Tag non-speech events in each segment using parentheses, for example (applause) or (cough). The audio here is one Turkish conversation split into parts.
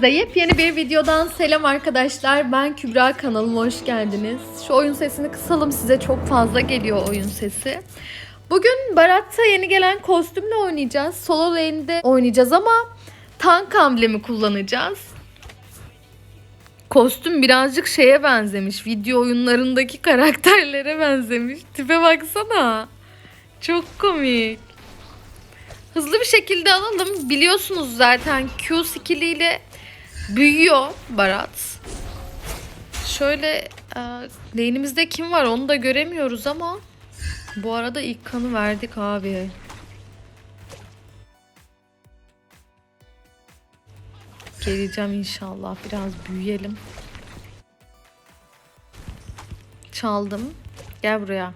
Hepinize yepyeni bir videodan selam arkadaşlar. Ben Kübra kanalıma hoş geldiniz. Şu oyun sesini kısalım size çok fazla geliyor oyun sesi. Bugün Barat'ta yeni gelen kostümle oynayacağız. Solo lane'de oynayacağız ama tank amblemi kullanacağız. Kostüm birazcık şeye benzemiş. Video oyunlarındaki karakterlere benzemiş. Tipe baksana. Çok komik. Hızlı bir şekilde alalım. Biliyorsunuz zaten Q skilliyle büyüyor Barat. Şöyle e, lane'imizde kim var onu da göremiyoruz ama bu arada ilk kanı verdik abi. Geleceğim inşallah. Biraz büyüyelim. Çaldım. Gel buraya.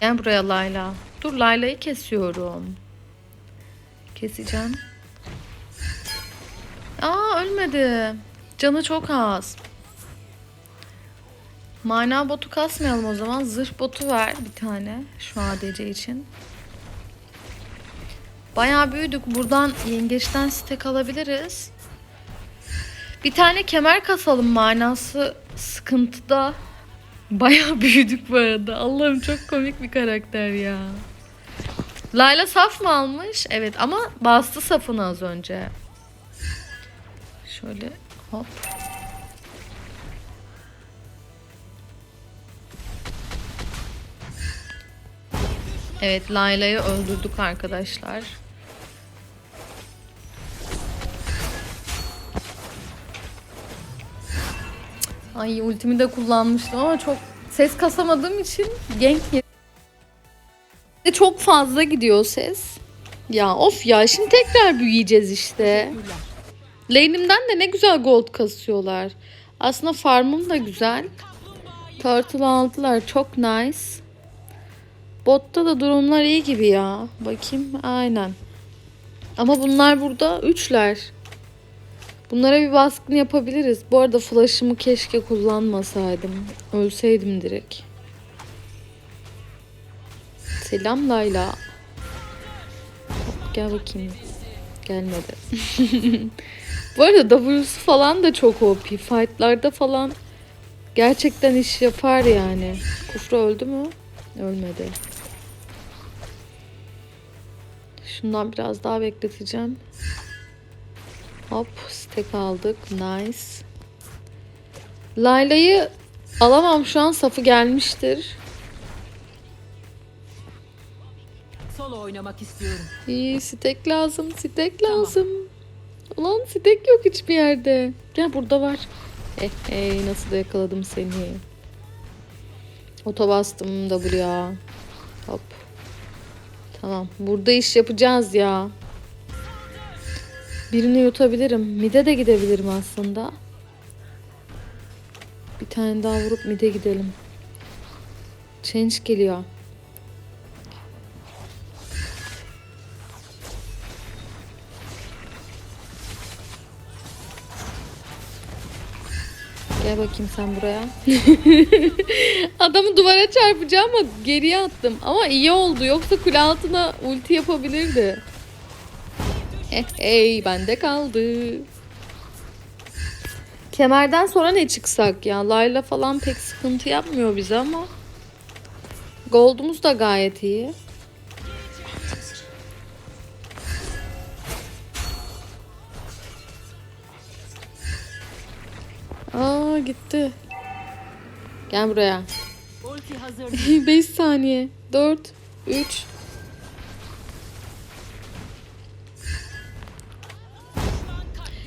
Gel buraya Layla. Dur Layla'yı kesiyorum. Keseceğim. Aa ölmedi. Canı çok az. Mana botu kasmayalım o zaman. Zırh botu ver bir tane şu ADC için. Bayağı büyüdük. Buradan yengeçten stek alabiliriz. Bir tane kemer kasalım manası sıkıntıda. Bayağı (laughs) büyüdük bu arada. Allah'ım çok komik bir karakter ya. Layla saf mı almış? Evet ama bastı safını az önce. Şöyle hop. Evet Layla'yı öldürdük arkadaşlar. Ay ultimi de kullanmıştım ama çok ses kasamadığım için gank de çok fazla gidiyor ses. Ya of ya şimdi tekrar büyüyeceğiz işte. Lane'imden de ne güzel gold kasıyorlar. Aslında farmım da güzel. Turtle aldılar çok nice. Botta da durumlar iyi gibi ya. Bakayım aynen. Ama bunlar burada üçler. Bunlara bir baskın yapabiliriz. Bu arada flash'ımı keşke kullanmasaydım. Ölseydim direkt. Selam Layla. Hop, gel bakayım. Gelmedi. (laughs) Bu arada W'su falan da çok OP. Fight'larda falan gerçekten iş yapar yani. Kufra öldü mü? Ölmedi. Şundan biraz daha bekleteceğim. Hop stack aldık. Nice. Layla'yı alamam şu an safı gelmiştir. Solo oynamak istiyorum. İyi stek lazım, stek lazım. Ulan stek yok hiçbir yerde. Gel burada var. Eh hey nasıl da yakaladım seni. Oto bastım W'ya. Hop. Tamam. Burada iş yapacağız ya. Birini yutabilirim. Mide de gidebilirim aslında. Bir tane daha vurup mide gidelim. Change geliyor. Gel bakayım sen buraya. (laughs) Adamı duvara çarpacağım ama geriye attım. Ama iyi oldu. Yoksa kule altına ulti yapabilirdi. Eh, hey bende kaldı. Kemerden sonra ne çıksak ya? Layla falan pek sıkıntı yapmıyor bize ama. Gold'umuz da gayet iyi. Aa gitti. Gel buraya. Ulti hazır. (laughs) 5 saniye. 4 3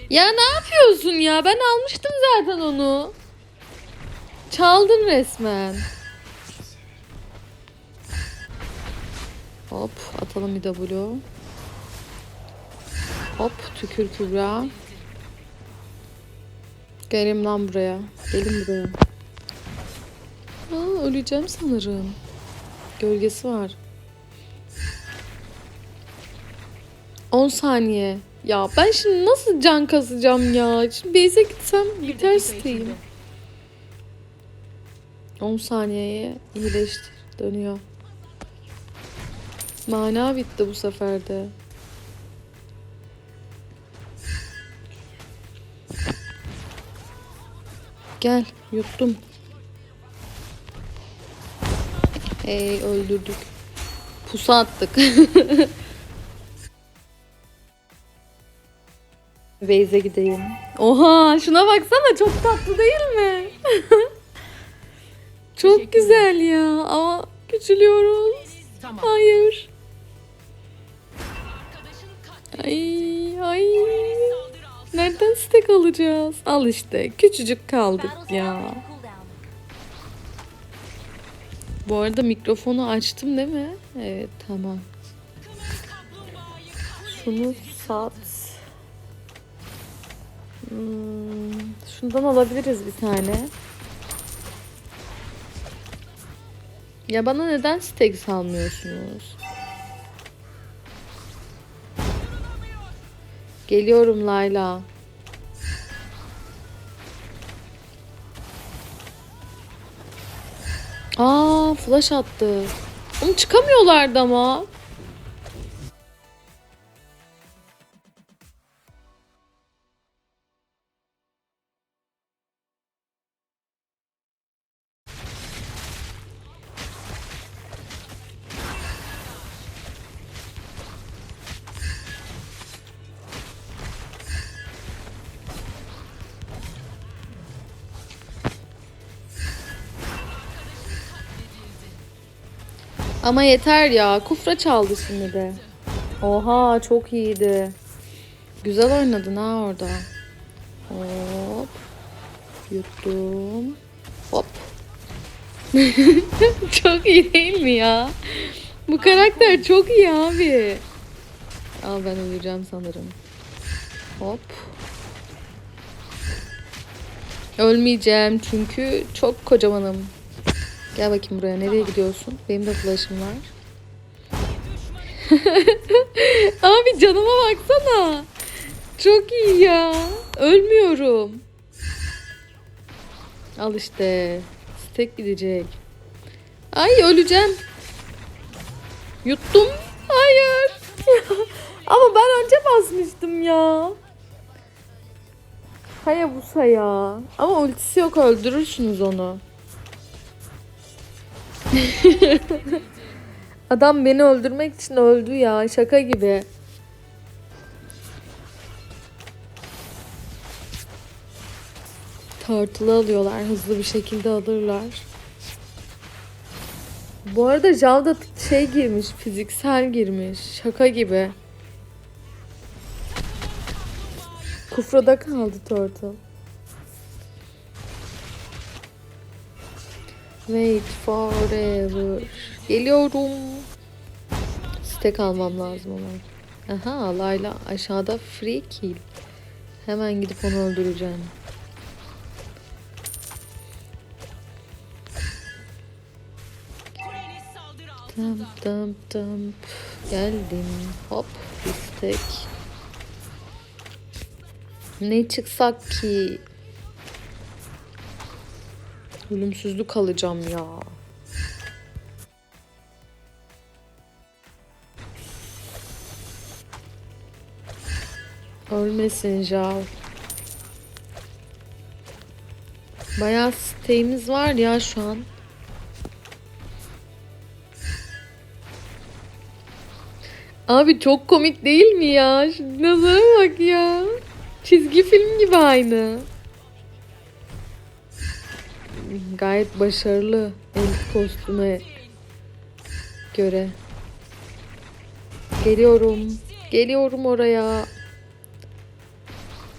Ya ne yapıyorsun ya? Ben almıştım zaten onu. Çaldın resmen. Hop atalım bir W. Hop tükür Kübra. Gelin lan buraya. Gelin buraya. Aa, öleceğim sanırım. Gölgesi var. 10 saniye. Ya ben şimdi nasıl can kasacağım ya? Şimdi base'e gitsem biter siteyim. içinde. 10 saniyeye iyileştir. Dönüyor. Mana bitti bu sefer Gel yuttum. Hey öldürdük. Pusu attık. (laughs) Beyze gideyim. Oha şuna baksana çok tatlı değil mi? (laughs) çok güzel ya ama küçülüyoruz. Hayır. Ay ay. Nereden stek alacağız? Al işte küçücük kaldık ya. Bu arada mikrofonu açtım değil mi? Evet tamam. Şunu sat. Hmm, şundan alabiliriz bir tane. Ya bana neden steak salmıyorsunuz? Geliyorum Layla. Aa, flash attı. Oğlum çıkamıyorlardı ama. Ama yeter ya. Kufra çaldı şimdi de. Oha çok iyiydi. Güzel oynadın ha orada. Hop. Yuttum. Hop. (laughs) çok iyi değil mi ya? Bu karakter çok iyi abi. Al ben öleceğim sanırım. Hop. Ölmeyeceğim çünkü çok kocamanım. Gel bakayım buraya. Nereye gidiyorsun? Benim de flash'ım var. (laughs) Abi canıma baksana. Çok iyi ya. Ölmüyorum. Al işte. Stek gidecek. Ay öleceğim. Yuttum. Hayır. (laughs) Ama ben önce basmıştım ya. Hayabusa ya. Ama ultisi yok öldürürsünüz onu. (laughs) Adam beni öldürmek için öldü ya. Şaka gibi. Turtle'ı alıyorlar. Hızlı bir şekilde alırlar. Bu arada Jav da şey girmiş. Fiziksel girmiş. Şaka gibi. Kufrada kaldı Turtle. Wait forever. Geliyorum. Stek almam lazım ama. Aha Layla aşağıda free kill. Hemen gidip onu öldüreceğim. Tam tam tam. Geldim. Hop. istek. Ne çıksak ki? Ölümsüzlük alacağım ya. Ölmesin Jao. Bayağı siteğimiz var ya şu an. Abi çok komik değil mi ya? Şu nazara bak ya. Çizgi film gibi aynı. Gayet başarılı el kostüme göre. Geliyorum. Geliyorum oraya.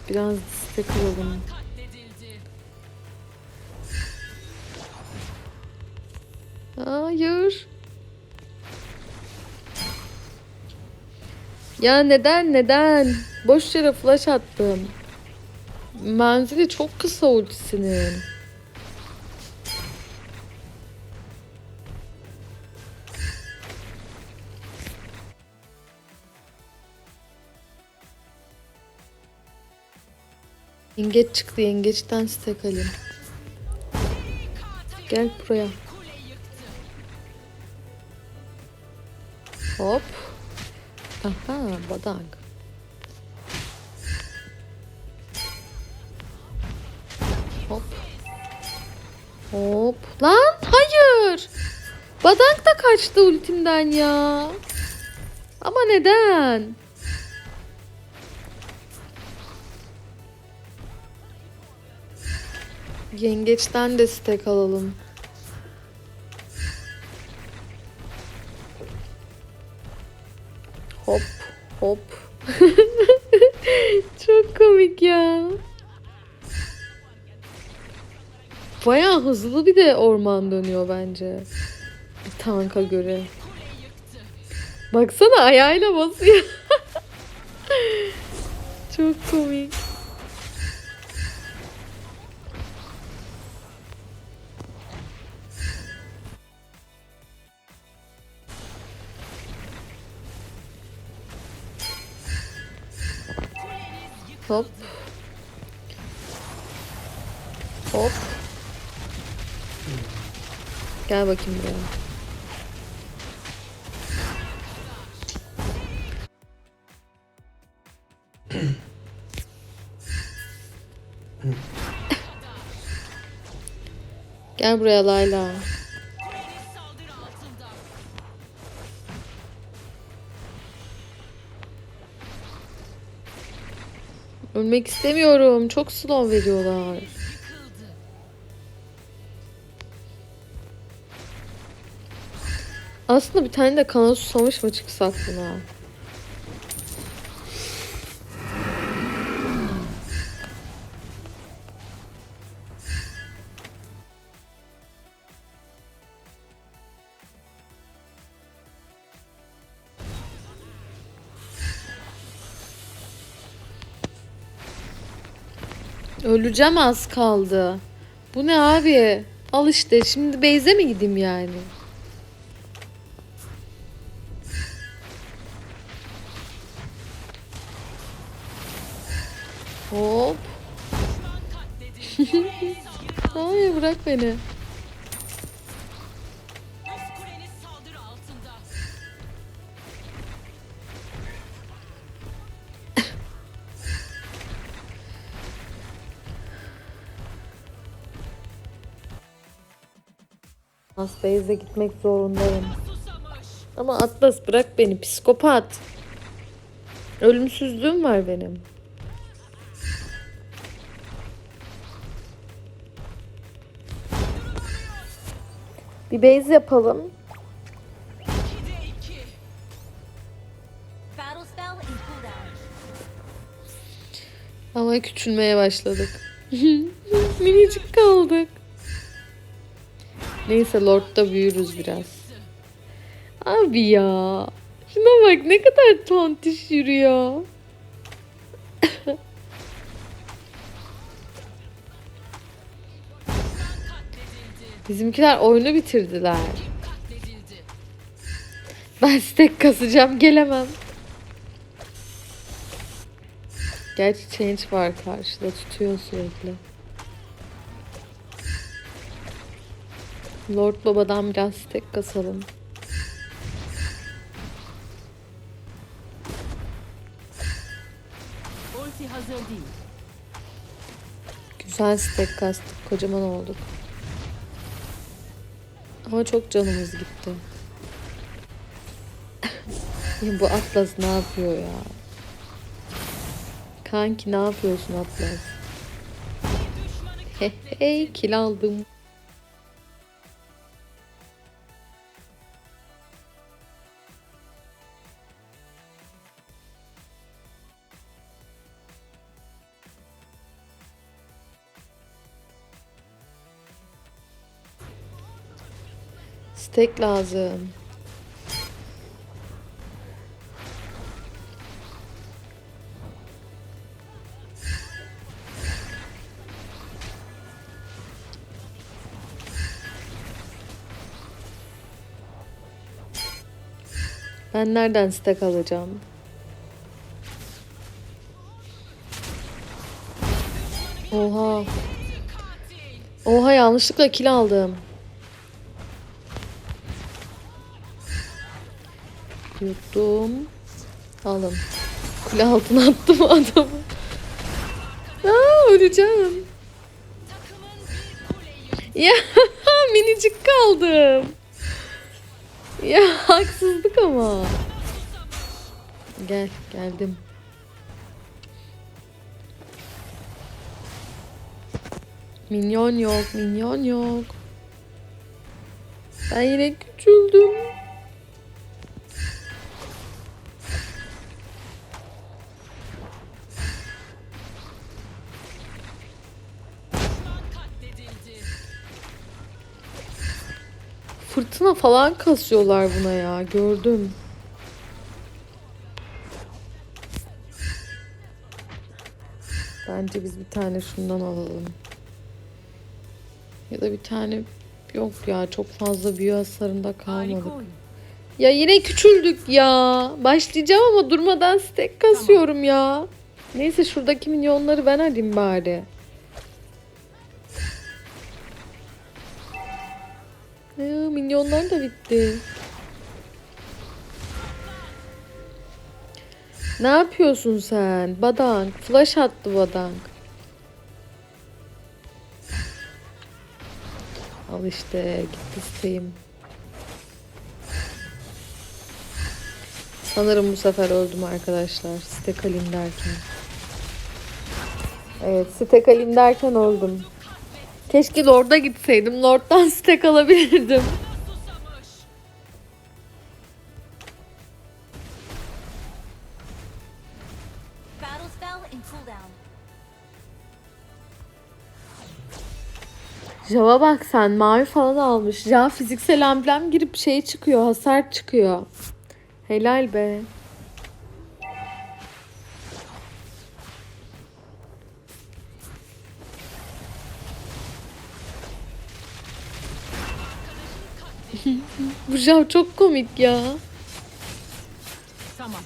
Biraz destek. Hayır. Ya neden neden? Boş yere flash attım. Menzili çok kısa ultisinin. Yengeç çıktı. Yengeçten stack alayım. Gel buraya. Hop. Aha badak. Hop. Hop. Lan hayır. Badak da kaçtı ultimden ya. Ama neden? Yengeçten de stek alalım. Hop hop. (laughs) Çok komik ya. Bayağı hızlı bir de orman dönüyor bence. Bir tanka göre. Baksana ayağıyla basıyor. (laughs) Çok komik. Gel bakayım buraya. Gel buraya Layla. Ölmek istemiyorum. Çok slow veriyorlar. Aslında bir tane de kana susamış mı çıksak buna? Öleceğim az kaldı. Bu ne abi? Al işte şimdi Beyze mi gideyim yani? Beni. Atlas Beyze gitmek zorundayım. Ama Atlas bırak beni psikopat. Ölümsüzlüğüm var benim. Bir base yapalım. 2'de 2. Battle spell in cooldown. Ama küçülmeye başladık. (laughs) Minicik kaldık. Neyse Lord'da büyürüz biraz. Abi ya. Şuna bak ne kadar tontiş yürüyor. Bizimkiler oyunu bitirdiler. Ben stack kasacağım gelemem. Gerçi change var karşıda tutuyor sürekli. Lord Baba'dan biraz stack kasalım. Güzel stack kastık. Kocaman olduk. Ama çok canımız gitti. (laughs) ya bu Atlas ne yapıyor ya? Kanki ne yapıyorsun Atlas? Hey hey kill aldım. Steak lazım. Ben nereden steak alacağım? Oha. Oha yanlışlıkla kill aldım. Yuttum. Alın. Kule altına attım (laughs) adamı. Aa, öleceğim. Ya (laughs) minicik kaldım. Ya haksızlık ama. Gel geldim. Minyon yok, minyon yok. Ben yine küçüldüm. Fırtına falan kasıyorlar buna ya. Gördüm. Bence biz bir tane şundan alalım. Ya da bir tane yok ya çok fazla büyü hasarında kalmadık. Ya yine küçüldük ya. Başlayacağım ama durmadan stack kasıyorum ya. Neyse şuradaki milyonları ben alayım bari. Ya, milyonlar da bitti. Ne yapıyorsun sen? Badank. Flash attı Badank. Al işte gitti isteğim. Sanırım bu sefer öldüm arkadaşlar. Stek alayım derken. Evet stek alayım derken öldüm. Keşke Lord'a gitseydim. Lord'dan (laughs) stek alabilirdim. Java bak sen mavi falan almış. Ya fiziksel amblem girip şey çıkıyor. Hasar çıkıyor. Helal be. Jav çok komik ya. Tamam.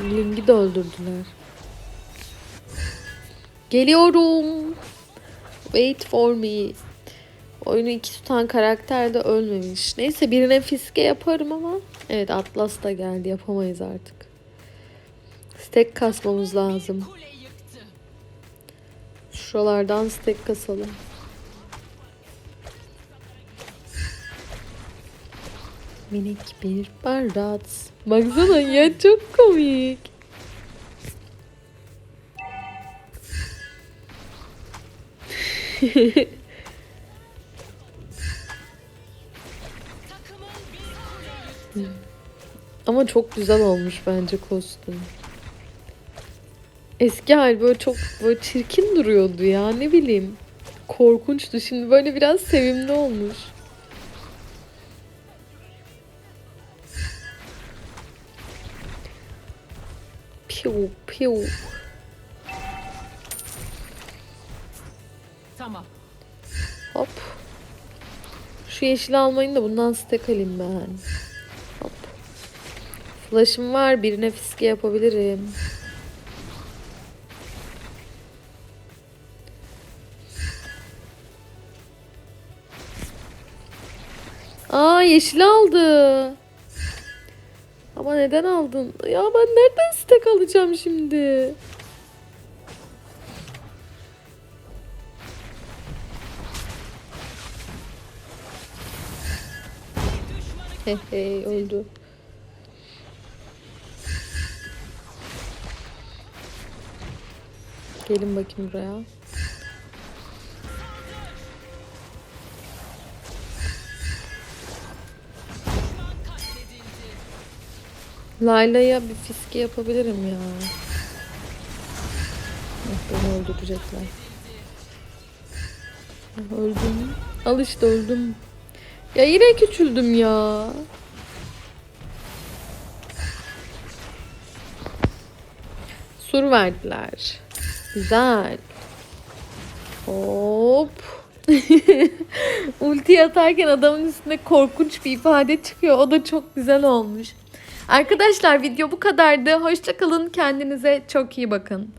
Ling'i de öldürdüler. Geliyorum. Wait for me. Oyunu iki tutan karakter de ölmemiş. Neyse birine fiske yaparım ama. Evet Atlas da geldi. Yapamayız artık. Stack kasmamız lazım. Şuralardan stack kasalım. Minik bir barat. Baksana ya çok komik. (laughs) Ama çok güzel olmuş bence kostüm. Eski hal böyle çok böyle çirkin duruyordu ya ne bileyim. Korkunçtu. Şimdi böyle biraz sevimli olmuş. Piu piu. Tamam. Hop. Şu yeşili almayın da bundan stack alayım ben. Hop. Flash'ım var. Birine fiske yapabilirim. Aa yeşil aldı. Ama neden aldın? Ya ben nereden stack alacağım şimdi? He he öldü. Gelin bakayım buraya. Layla'ya bir fiske yapabilirim ya. Ah, beni öldürecekler. Öldüm. Al işte öldüm. Ya yine küçüldüm ya. Sur verdiler. Güzel. Hop. (laughs) Ulti atarken adamın üstünde korkunç bir ifade çıkıyor. O da çok güzel olmuş. Arkadaşlar video bu kadardı. Hoşçakalın. Kendinize çok iyi bakın.